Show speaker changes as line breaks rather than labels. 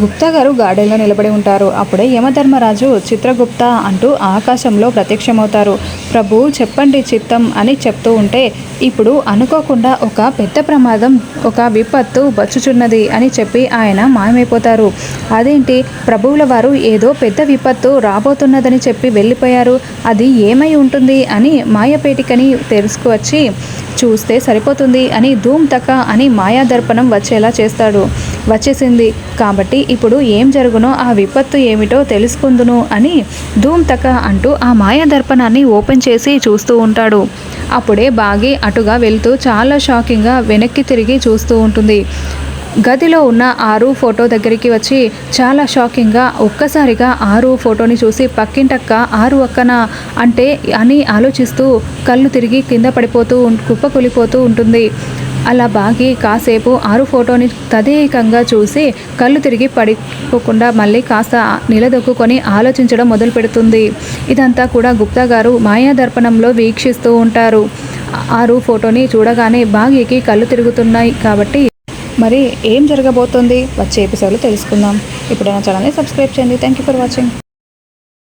గుప్తా గారు గార్డెన్లో నిలబడి ఉంటారు. అప్పుడే యమధర్మరాజు చిత్రగుప్త అంటూ ఆకాశంలో ప్రత్యక్షమవుతారు. ప్రభు చెప్పండి చిత్తం అని చెప్తూ ఉంటే ఇప్పుడు అనుకోకుండా ఒక పెద్ద ప్రమాదం ఒక విపత్తు వచ్చుచున్నది అని చెప్పి ఆయన మాయమైపోతారు. అదేంటి? ప్రభువుల వారు ఏదో పెద్ద విపత్తు రాబోతున్నదని చెప్పి వెళ్ళిపోయారు. అది ఏమై ఉంటుంది? అని మాయపేటికని తెలుసుకువచ్చి చూస్తే సరిపోతుంది అని ధూమ్ తక అని మాయా దర్పణం వచ్చేలా చేస్తాడు. వచ్చేసింది. కాబట్టి ఇప్పుడు ఏం జరుగునో ఆ విపత్తు ఏమిటో తెలుసుకుందును అని ధూమ్ తక అంటూ ఆ మాయా దర్పణాన్ని ఓపెన్ చేసి చూస్తూ ఉంటాడు. అప్పుడే బాగి అటుగా వెళ్తూ చాలా షాకింగ్గా వెనక్కి తిరిగి చూస్తూ ఉంటుంది. గదిలో ఉన్న ఆరు ఫోటో దగ్గరికి వచ్చి చాలా షాకింగ్గా ఒక్కసారిగా ఆరు ఫోటోని చూసి పక్కింటక్క ఆరు అక్కన అంటే అని ఆలోచిస్తూ కళ్ళు తిరిగి కింద పడిపోతూ కుప్పకూలిపోతూ ఉంటుంది. అలా బాగి కాసేపు ఆరు ఫోటోని తదేకంగా చూసి కళ్ళు తిరిగి పడిపోకుండా మళ్ళీ కాస్త నిలదొక్కుకొని ఆలోచించడం మొదలు పెడుతుంది. ఇదంతా కూడా గుప్తా గారు మాయా దర్పణంలో వీక్షిస్తూ ఉంటారు. ఆరు ఫోటోని చూడగానే బాగీకి కళ్ళు తిరుగుతున్నాయి కాబట్టి మరి ఏం జరగబోతోంది? వచ్చే ఎపిసోడ్లో తెలుసుకుందాం. ఇప్పుడు నా ఛానల్ని సబ్స్క్రైబ్ చేయండి. Thank you for watching